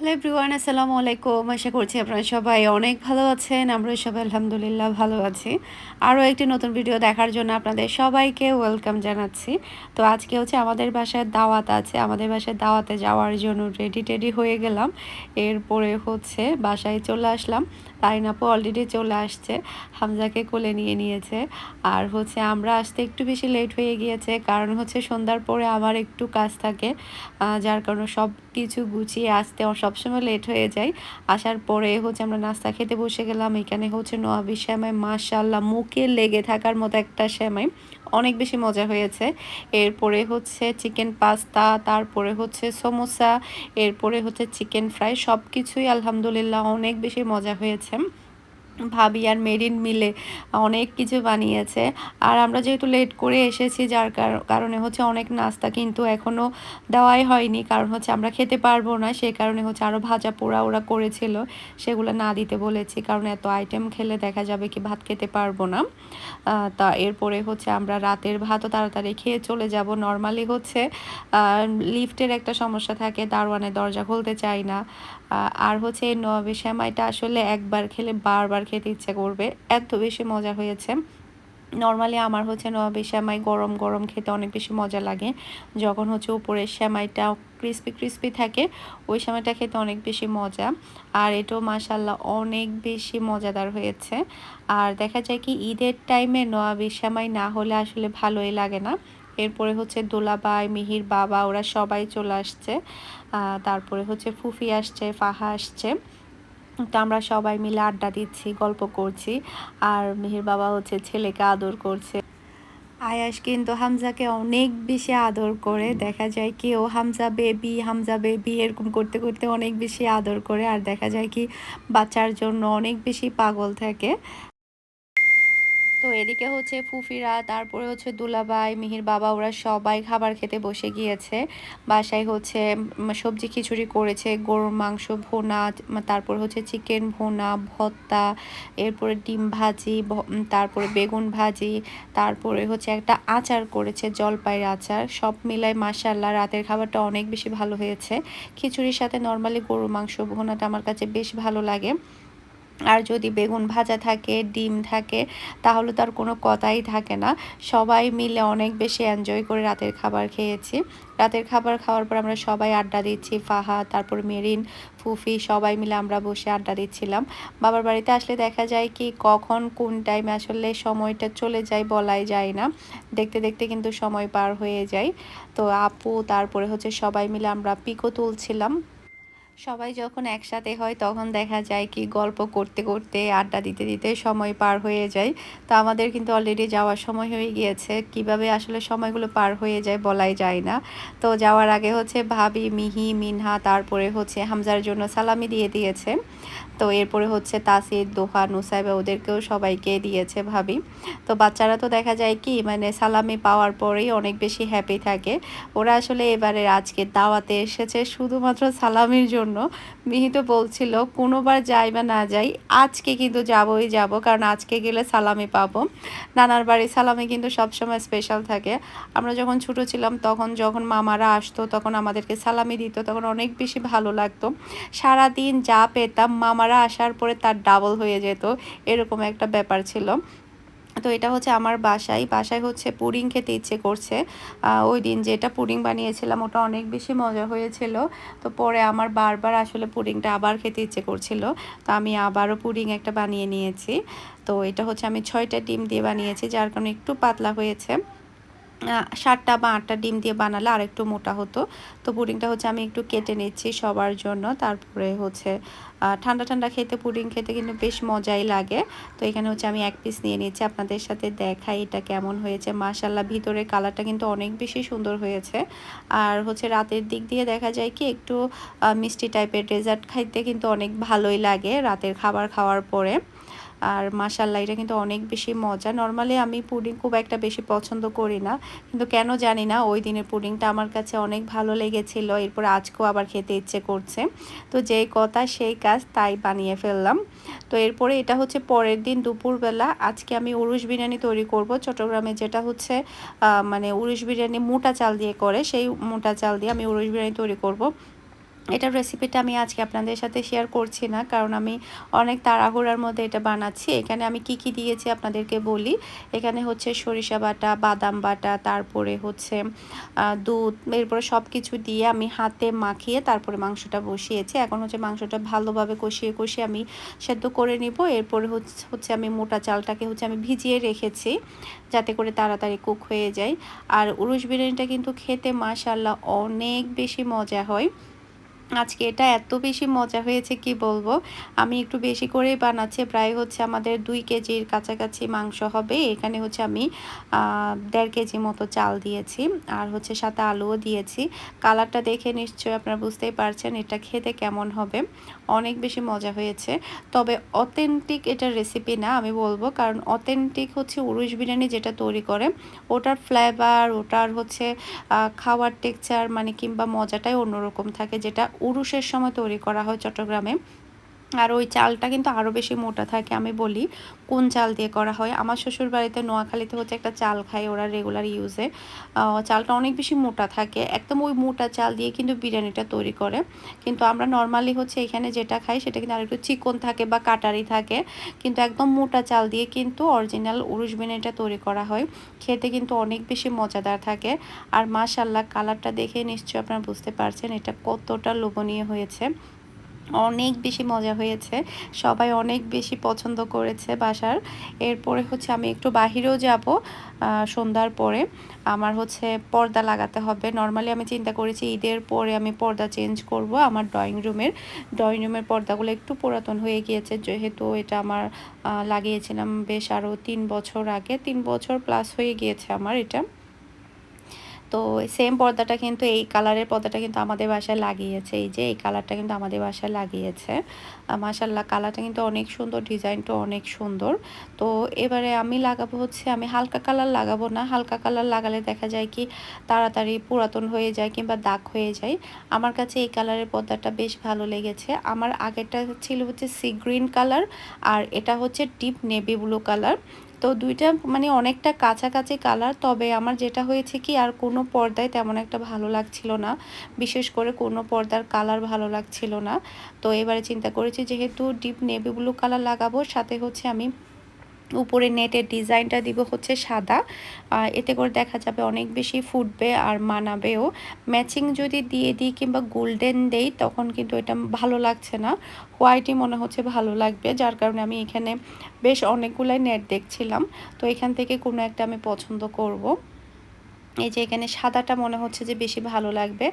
Hello everyone, আসসালামু আলাইকুম। আশা করছি আপনারা সবাই অনেক ভালো আছেন। আমরা সবাই আলহামদুলিল্লাহ ভালো আছি। আরও একটি নতুন ভিডিও দেখার জন্য আপনাদের সবাইকে ওয়েলকাম জানাচ্ছি। তো আজকে হচ্ছে আমাদের বাসায় দাওয়াত আছে। আমাদের বাসায় দাওয়াতে যাওয়ার জন্য রেডি টেডি হয়ে গেলাম। এরপরে হচ্ছে বাসায় চলে আসলাম। আপু অলরেডি চলে আসছে, হামজাকে কোলে নিয়ে নিয়েছে। আর হচ্ছে আমরা আসতে একটু বেশি লেট হয়ে গিয়েছে, কারণ হচ্ছে সন্ধ্যার পরে আমার একটু কাজ থাকে যার কারণে সব কিছু গুছিয়ে আসতে সবসময় লেট হয়ে যায়। আসার পরে হচ্ছে আমরা নাস্তা খেতে বসে গেলাম, এখানে হচ্ছে নোয়াবি শ্যামাই মাশাল্লাহ মুখে লেগে থাকার মতো একটা শ্যামাই অনেক বেশি মজা হয়েছে। এরপরে হচ্ছে চিকেন পাস্তা তারপরে হচ্ছে সমোসা, এরপরে হচ্ছে চিকেন ফ্রাই সব কিছুই আলহামদুলিল্লাহ অনেক বেশি মজা হয়েছে। ভাবি আর মেরিন মিলে অনেক কিছু বানিয়েছে। আর আমরা যেহেতু লেট করে এসেছি, যার কারণে হচ্ছে অনেক নাস্তা কিন্তু এখনও দেওয়াই হয়নি। কারণ হচ্ছে আমরা খেতে পারব না, সে কারণে হচ্ছে আরও ভাজা পোড়া ওরা করেছিল, সেগুলো না দিতে বলেছি। কারণ এত আইটেম খেলে দেখা যাবে কি ভাত খেতে পারব না। তা এরপরে হচ্ছে আমরা রাতের ভাতও তাড়াতাড়ি খেয়ে চলে যাব। নর্মালি হচ্ছে লিফটের একটা সমস্যা থাকে, দারোয়ানের দরজা খুলতে চাই না। আর হচ্ছে এই নবাবি শ্যামাইটা আসলে একবার খেলে বারবার খেতে ইচ্ছা করবে। এত বেশি মজা হয়েছে। নর্মালি আমার হচ্ছে নবাবি শ্যামাই গরম গরম খেতে অনেক বেশি মজা লাগে। যখন হচ্ছে উপরের শ্যামাইটা ক্রিস্পি ক্রিস্পি থাকে, ওই সময়টা খেতে অনেক বেশি মজা। আর এটাও মাসাল্লাহ অনেক বেশি মজাদার হয়েছে। আর দেখা যায় কি ঈদের টাইমে নবাবি শ্যামাই না হলে আসলে ভালোই লাগে না। এরপরে হচ্ছে দোলাবাই, মিহির বাবা, ওরা সবাই চলে আসছে। তারপরে হচ্ছে ফুফি আসছে, ফাহা আসছে। তো আমরা সবাই মিলে আড্ডা দিচ্ছি, গল্প করছি। আর মিহির বাবা হচ্ছে ছেলেকে আদর করছে। আয়াস কিন্তু হামজাকে অনেক বেশি আদর করে। দেখা যায় কি ও হামজা বেবি হামজা বেবি এরকম করতে করতে অনেক বেশি আদর করে। আর দেখা যায় কি বাচ্চার জন্য অনেক বেশি পাগল থাকে। তো এদিকে হচ্ছে ফুফিরা, তারপরে হচ্ছে দুলাবাই মিহির বাবা, ওরা সবাই খাবার খেতে বসে গিয়েছে। বাসায় হচ্ছে সবজি খিচুড়ি করেছে, গরুর মাংস ভোনা, তারপর হচ্ছে চিকেন ভোনা ভত্তা এরপরে ডিম ভাজি তারপরে বেগুন ভাজি, তারপরে হচ্ছে একটা আচার করেছে, জলপাইয়ের আচার। সব মিলাই মাসাল্লাহ রাতের খাবারটা অনেক বেশি ভালো হয়েছে। খিচুড়ির সাথে নর্মালি গরুর মাংস ভোনাটা আমার কাছে বেশ ভালো লাগে। আর যদি বেগুন ভাজা থাকে, ডিম থাকে, তাহলে তার কোনো কথাই থাকে না। সবাই মিলে অনেক বেশি এনজয় করে রাতের খাবার খেয়েছি। রাতের খাবার খাওয়ার পর আমরা সবাই আড্ডা দিচ্ছি, ফাহা, তারপর মেরিন, ফুফি, সবাই মিলে আমরা বসে আড্ডা দিচ্ছিলাম। বাবার বাড়িতে আসলে দেখা যায় কি, কখন কোন টাইমে আসলে সময়টা চলে যায় বলাই যায় না। দেখতে দেখতে কিন্তু সময় পার হয়ে যায়। তো আপু, তারপরে হচ্ছে সবাই মিলে আমরা পিকো তুলছিলাম। সবাই যখন একসাথে হয়, তখন দেখা যায় কি গল্প করতে করতে, আড্ডা দিতে দিতে সময় পার হয়ে যায়। তো আমাদের কিন্তু অলরেডি যাওয়ার সময় হয়ে গিয়েছে। কীভাবে আসলে সময়গুলো পার হয়ে যায় বলাই যায় না। তো যাওয়ার আগে হচ্ছে ভাবি, মিহি, মিনহা, তারপরে হচ্ছে হামজার জন্য সালামি দিয়ে দিয়েছে। তো এরপরে হচ্ছে তাসির, দোহা, নুসাইবা ওদেরকেও সবাইকে দিয়েছে ভাবি। তো বাচ্চারা তো দেখা যায় কি মানে সালামি পাওয়ার পরেই অনেক বেশি হ্যাপি থাকে। ওরা আসলে এবারে আজকে দাওয়াতে এসেছে শুধুমাত্র সালামির জন্য। মিহি তো বলছিল কোনোবার যাই বা না যাই, আজকে কিন্তু যাবই যাব, কারণ আজকে গেলে সালামি পাবো। নানার বাড়ি সালামি কিন্তু সবসময় স্পেশাল থাকে। আমরা যখন ছোট ছিলাম, তখন যখন মামারা আসতো, তখন আমাদেরকে সালামি দিত, তখন অনেক বেশি ভালো লাগতো। সারাদিন যা পেতাম, মামারা আসার পরে তার ডাবল হয়ে যেত, এরকম একটা ব্যাপার ছিল। তো এটা হচ্ছে আমার বাসায়। বাসায় হচ্ছে পুডিং খেতে ইচ্ছে করছে। ওই দিন যেটা পুডিং বানিয়েছিলাম ওটা অনেক বেশি মজা হয়েছিল। তো পরে আমার বারবার আসলে পুডিংটা আবার খেতে ইচ্ছে করছিল। তো আমি আবারও পুডিং একটা বানিয়ে নিয়েছি। তো এটা হচ্ছে আমি ছয়টা ডিম দিয়ে বানিয়েছি, যার কারণে একটু পাতলা হয়েছে। সাতটা বা আটটা ডিম দিয়ে বানালে আর একটু মোটা হতো। তো পুডিংটা হচ্ছে আমি একটু কেটে নিচ্ছি সবার জন্য। তারপরে হচ্ছে ঠান্ডা ঠান্ডা খেতে পুডিং খেতে কিন্তু বেশ মজাই লাগে। তো এখানে হচ্ছে আমি এক পিস নিয়ে নিচ্ছি আপনাদের সাথে দেখাই এটা কেমন হয়েছে। মাশাল্লাহ ভিতরে কালারটা কিন্তু অনেক বেশি সুন্দর হয়েছে। আর হচ্ছে রাতের দিক দিয়ে দেখা যায় কি, একটু মিষ্টি টাইপের ডেজার্ট খাইতে কিন্তু অনেক ভালোই লাগে রাতের খাবার খাওয়ার পরে। আর মাসাল্লাহ এটা কিন্তু অনেক বেশি মজা। নর্মালি আমি পুডিং খুব একটা বেশি পছন্দ করি না, কিন্তু কেন জানি না, ওই দিনের পুডিংটা আমার কাছে অনেক ভালো লেগেছিল, এরপর আজকেও আবার খেতে ইচ্ছে করছে। তো যেই কথা, সেই কাজ তাই বানিয়ে ফেললাম। তো এরপরে এটা হচ্ছে পরের দিন দুপুরবেলা, আজকে আমি উরুশ বিরিয়ানি তৈরি করব। চট্টগ্রামে যেটা হচ্ছে মানে উরুশ বিরিয়ানি মোটা চাল দিয়ে করে, সেই মোটা চাল দিয়ে আমি উরুশ বিরিয়ানি তৈরি করব। এটার রেসিপিটা আমি আজকে আপনাদের সাথে শেয়ার করছি না, কারণ আমি অনেক তাড়াহুড়ার মধ্যে এটা বানাচ্ছি। এখানে আমি কি কি দিয়েছি আপনাদেরকে বলি। এখানে হচ্ছে সরিষা বাটা, বাদাম বাটা, তারপরে হচ্ছে দুধ, এরপরে সব কিছু দিয়ে আমি হাতে মাখিয়ে তারপরে মাংসটা বসিয়েছি। এখন হচ্ছে মাংসটা ভালোভাবে কষিয়ে কষিয়ে আমি সেদ্ধ করে নিব। এরপরে হচ্ছে আমি মোটা চালটাকে হচ্ছে আমি ভিজিয়ে রেখেছি, যাতে করে তাড়াতাড়ি কুক হয়ে যায়। আর উরুশ বিরিয়ানিটা কিন্তু খেতে মাশাল্লাহ অনেক বেশি মজা হয়। আজকে এটা এত বেশি মজা হয়েছে, কি বলব? আমি একটু বেশি করেই বানাচ্ছি, প্রায় হচ্ছে আমাদের দুই কেজির কাছাকাছি মাংস হবে। এখানে হচ্ছে আমি দেড় কেজি মতো চাল দিয়েছি আর হচ্ছে সাথে আলুও দিয়েছি। কালারটা দেখে নিশ্চয়ই আপনারা বুঝতেই পারছেন এটা খেতে কেমন হবে। অনেক বেশি মজা হয়েছে। তবে অথেন্টিক এটার রেসিপি না, আমি বলব, কারণ অথেন্টিক হচ্ছে উরুশ বিরিয়ানি যেটা তৈরি করে, ওটার ফ্লেভার ওটার হচ্ছে খাওয়ার টেক্সচার মানে কিংবা মজাটাই অন্যরকম থাকে, যেটা উরুষের সময় তৈরি করা হয় চট্টগ্রামে। আর ওই চালটা কিন্তু আরও বেশি মোটা থাকে, আমি বলি। কোন চাল দিয়ে করা হয়? আমার শ্বশুর বাড়িতে নোয়াখালীতে হচ্ছে একটা চাল খায়, ওরা রেগুলার ইউজে চালটা অনেক বেশি মোটা থাকে। একদম ওই মোটা চাল দিয়ে কিন্তু বিরিয়ানিটা তৈরি করে। কিন্তু আমরা নর্মালি হচ্ছে এখানে যেটা খাই, সেটা কিন্তু আরেকটু চিকন থাকে বা কাটারি থাকে। কিন্তু একদম মোটা চাল দিয়ে কিন্তু অরিজিনাল উরুশ বিরিয়ানিটা তৈরি করা হয়। খেতে কিন্তু অনেক বেশি মজাদার থাকে। আর মাশাল্লাহ কালারটা দেখে নিশ্চয়ই আপনারা বুঝতে পারছেন এটা কতটা লোভনীয় হয়েছে। অনেক বেশি মজা হয়েছে। সবাই অনেক বেশি পছন্দ করেছে বাসার। এরপরে হচ্ছে আমি একটু বাহিরেও যাব সন্ধ্যার পরে। আমার হচ্ছে পর্দা লাগাতে হবে। নর্মালি আমি চিন্তা করেছি ঈদের পরে আমি পর্দা চেঞ্জ করব আমার ড্রয়িং রুমের ড্রয়িং রুমের পর্দাগুলো একটু পুরাতন হয়ে গিয়েছে, যেহেতু এটা আমার লাগিয়েছিলাম বেশ আরও তিন বছর আগে। তিন বছর প্লাস হয়ে গিয়েছে আমার এটা। তো সেম পর্দাটা কিন্তু এই কালারের পর্দাটা কিন্তু আমাদের বাসায় লাগিয়েছে। এই যে এই কালারটা কিন্তু আমাদের বাসায় লাগিয়েছে। মাসাল্লাহ কালারটা কিন্তু অনেক সুন্দর ডিজাইনটা অনেক সুন্দর। তো এবারে আমি লাগাবো হচ্ছে, আমি হালকা কালার লাগাবো না। হালকা কালার লাগালে দেখা যায় কি, তাড়াতাড়ি পুরাতন হয়ে যায় কিংবা দাগ হয়ে যায়। আমার কাছে এই কালারের পর্দাটা বেশ ভালো লেগেছে। আমার আগেরটা ছিল হচ্ছে সি গ্রিন কালার আর এটা হচ্ছে ডিপ নেভি ব্লু কালার তো দুইটা মানে অনেকটা কাছাকাছি কালার তবে আমার যেটা হয়েছে কি, আর কোনো পর্দায় তেমন একটা ভালো লাগছিল না। বিশেষ করে কোনো পর্দার কালার ভালো লাগছিল না। তো এবারে চিন্তা করেছি যেহেতু ডিপ নেভি ব্লু কালার লাগাবো, সাথে হচ্ছে আমি উপরে নেটের ডিজাইনটা দিব হচ্ছে সাদা। এতে করে দেখা যাবে অনেক বেশি ফুটবে আর মানাবেও। ম্যাচিং যদি দিয়ে দিই কিংবা গোল্ডেন দেই, তখন কিন্তু এটা ভালো লাগছে না। হোয়াইটই মনে হচ্ছে ভালো লাগবে, যার কারণে আমি এখানে বেশ অনেকগুলাই নেট দেখছিলাম। তো এখান থেকে কোনো একটা আমি পছন্দ করব। এই যে এখানে সাদাটা মনে হচ্ছে যে বেশি ভালো লাগবে।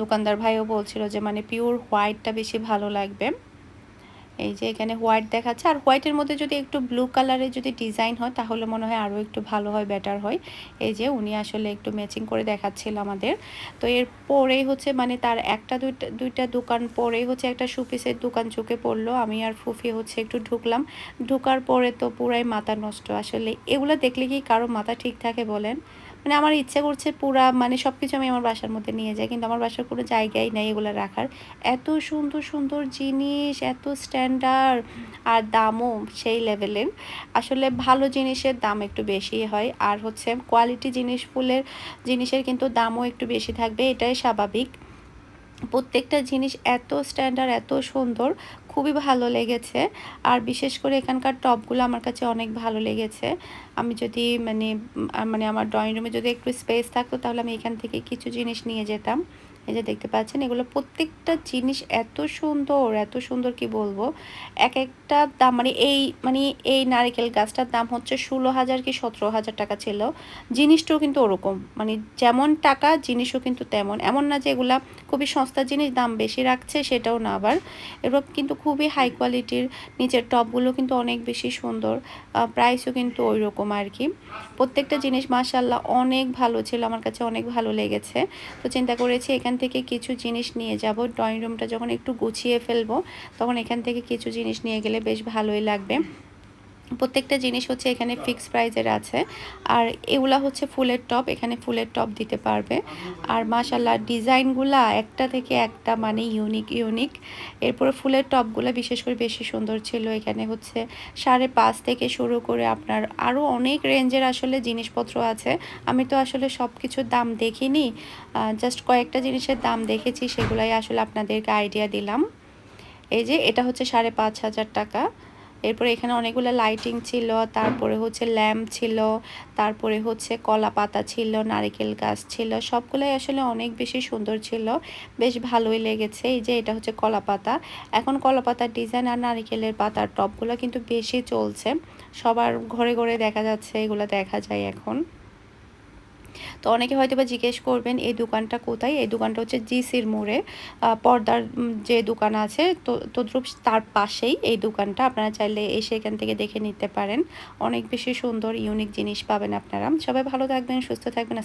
দোকানদার ভাইও বলছিল যে মানে পিওর হোয়াইটটা বেশি ভালো লাগবে। এই যে এখানে হোয়াইট দেখাচ্ছে। আর হোয়াইটের মধ্যে যদি একটু ব্লু কালারের যদি ডিজাইন হয়, তাহলে মনে হয় আরও একটু ভালো হয় বেটার হয়। এই যে উনি আসলে একটু ম্যাচিং করে দেখাচ্ছিল আমাদের। তো এর পরেই হচ্ছে মানে তার একটা, দুইটা দুইটা দোকান পরেই হচ্ছে একটা সুপিসের দোকান চোখে পড়ল। আমি আর ফুফি হচ্ছে একটু ঢুকলাম। ঢুকার পরে তো পুরাই মাথা নষ্ট। আসলে এগুলো দেখলে কি কারও মাথা ঠিক থাকে বলেন? মানে আমার ইচ্ছে করছে পুরা মানে সব কিছু আমি আমার বাসার মধ্যে নিয়ে যাই, কিন্তু আমার বাসার কোনো জায়গাই নেই এগুলো রাখার। এত সুন্দর সুন্দর জিনিস, এত স্ট্যান্ডার্ড আর দামও সেই লেভেলের আসলে ভালো জিনিসের দাম একটু বেশি হয়, আর হচ্ছে কোয়ালিটি জিনিস, ফুলের জিনিসের কিন্তু দামও একটু বেশি থাকবে, এটাই স্বাভাবিক। প্রত্যেকটা জিনিস এত স্ট্যান্ডার্ড এত সুন্দর খুবই ভালো লেগেছে। আর বিশেষ করে এখানকার টপগুলো আমার কাছে অনেক ভালো লেগেছে। আমি যদি মানে মানে আমার ড্রয়িং রুমে যদি একটু স্পেস থাকতো তাহলে আমি এখান থেকে কিছু জিনিস নিয়ে যেতাম। এই যে দেখতে পাচ্ছেন, এগুলো প্রত্যেকটা জিনিস এত সুন্দর এত সুন্দর কি বলব? এক একটা দাম মানে এই মানে এই নারিকেল গাছটার দাম হচ্ছে ষোলো হাজার কি সতেরো হাজার টাকা ছিল। জিনিসটাও কিন্তু ওরকম মানে যেমন টাকা, জিনিসও কিন্তু তেমন। এমন না যে এগুলা খুবই সস্তা জিনিস, দাম বেশি রাখছে সেটাও না আবার। এরকম কিন্তু খুবই হাই কোয়ালিটির নিচের টপগুলো কিন্তু অনেক বেশি সুন্দর প্রাইসও কিন্তু ওই রকম আর কি। প্রত্যেকটা জিনিস মাসাল্লাহ অনেক ভালো ছিল, আমার কাছে অনেক ভালো লেগেছে। তো চিন্তা করেছি এখান থেকে কিছু জিনিস নিয়ে যাব। ড্রয়িং রুমটা যখন একটু গুছিয়ে ফেলব, তখন এখান থেকে কিছু জিনিস নিয়ে গেলে বেশ ভালোই লাগবে। প্রত্যেকটা জিনিস হচ্ছে এখানে ফিক্স প্রাইজের আছে। আর এগুলা হচ্ছে ফুলের টপ এখানে ফুলের টপ দিতে পারবে। আর মাশাল্লাহ ডিজাইনগুলা একটা থেকে একটা মানে ইউনিক ইউনিক এরপরে ফুলের টপগুলো বিশেষ করে বেশি সুন্দর ছিল। এখানে হচ্ছে সাড়ে পাঁচ থেকে শুরু করে আপনার আরও অনেক রেঞ্জের আসলে জিনিসপত্র আছে। আমি তো আসলে সব কিছুর দাম দেখিনি। জাস্ট কয়েকটা জিনিসের দাম দেখেছি, সেগুলাই আসলে আপনাদেরকে আইডিয়া দিলাম। এই যে, এটা হচ্ছে সাড়ে পাঁচ হাজার টাকা। এরপরে এখানে অনেকগুলো লাইটিং ছিল, তারপরে হচ্ছে ল্যাম্প ছিল, তারপরে হচ্ছে কলা পাতা ছিল, নারিকেল গাছ ছিল, সবগুলোই আসলে অনেক বেশি সুন্দর ছিল। বেশ ভালোই লেগেছে, এই যে এটা হচ্ছে কলা পাতা। এখন কলা পাতার ডিজাইন আর নারিকেলের পাতার টপগুলো কিন্তু বেশি চলছে। সবার ঘরে ঘরে দেখা যাচ্ছে, এগুলো দেখা যায় এখন। তো অনেকে হয়তো বা জিজ্ঞেস করবেন, এই দোকানটা কোথায়? এই দোকানটা হচ্ছে জিসির মোড়ে। পর্দার যে দোকান আছে, তো, তদ্রুপ তার পাশেই এই দোকানটা। আপনারা চাইলে এসে এখান থেকে দেখে নিতে পারেন। অনেক বেশি সুন্দর, ইউনিক জিনিস পাবেন আপনারা। সবাই ভালো থাকবেন, সুস্থ থাকবেন।